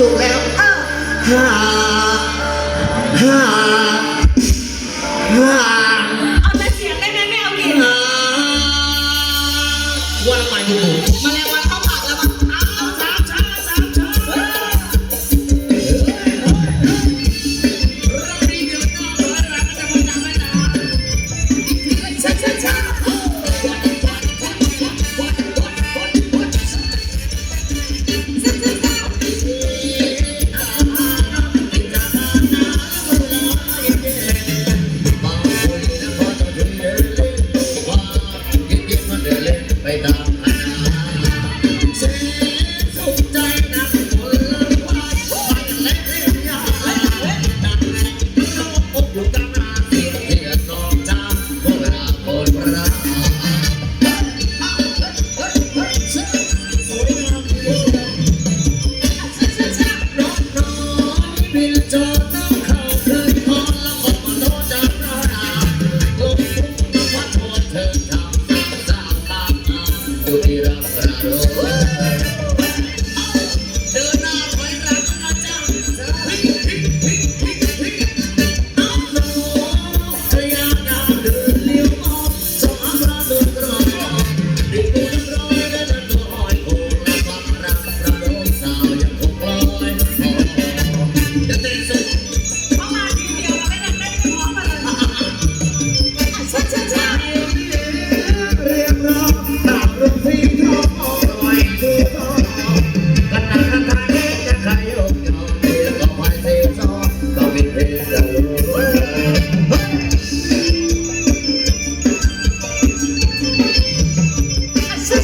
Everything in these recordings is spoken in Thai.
ถูกแล้ว หา บินจอ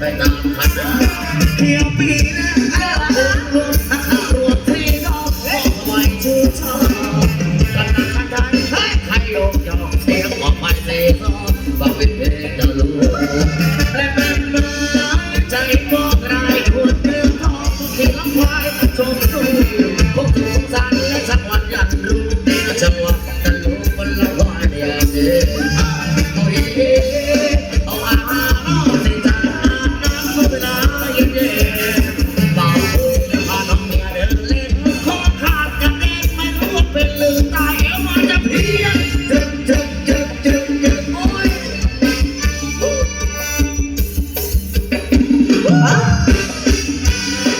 ได้ตังค์เที่ยวปีนะรวมนักข่วที่น้องบอไว้ชื่ชอบกันนักขันให้ใยกยอเสียงออกไปเลยก็บังเป็นเพลจะรู้และเป็นมืใจมองรายวเรื่องทองเสียงควาชมสู้พวกสันและสักวันยากรู้จังหวะกันรู้มันละวันย่าเดีย